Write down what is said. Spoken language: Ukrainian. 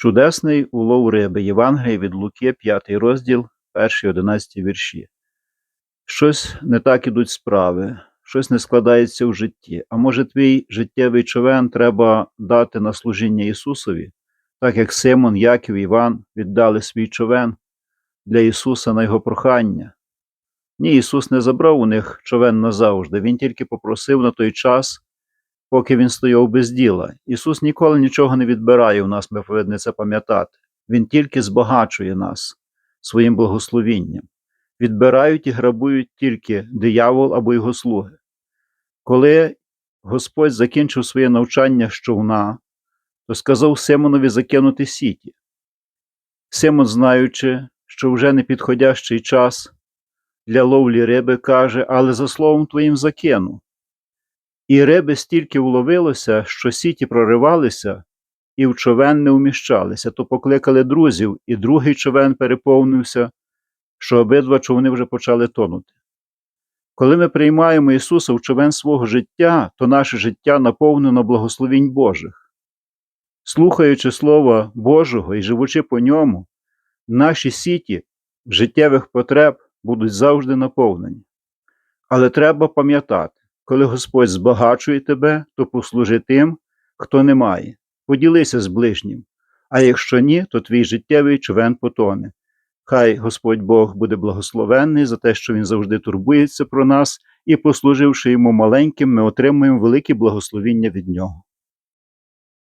Чудесний улов риби. Євангеліє від Луки, 5 розділ, перші 11 вірші. Щось не так ідуть справи, щось не складається в житті. А може, твій життєвий човен треба дати на служіння Ісусові, так як Симон, Яків Іван віддали свій човен для Ісуса на Його прохання. Ні, Ісус не забрав у них човен назавжди, Він тільки попросив на той час, поки він стояв без діла. Ісус ніколи нічого не відбирає у нас, ми повинні це пам'ятати. Він тільки збагачує нас своїм благословінням. Відбирають і грабують тільки диявол або його слуги. Коли Господь закінчив своє навчання з човна, то сказав Симонові закинути сіті. Симон, знаючи, що вже не підходящий час для ловлі риби, каже, але за словом твоїм закину. І риби стільки вловилося, що сіті проривалися, і в човен не вміщалися, то покликали друзів, і другий човен переповнився, що обидва човни вже почали тонути. Коли ми приймаємо Ісуса в човен свого життя, то наше життя наповнено благословінь Божих. Слухаючи Слова Божого і живучи по ньому, наші сіті життєвих потреб будуть завжди наповнені. Але треба пам'ятати, коли Господь збагачує тебе, то послужи тим, хто не має. Поділися з ближнім, а якщо ні, то твій життєвий човен потоне. Хай Господь Бог буде благословенний за те, що Він завжди турбується про нас, і, послуживши йому маленьким, ми отримуємо велике благословіння від Нього.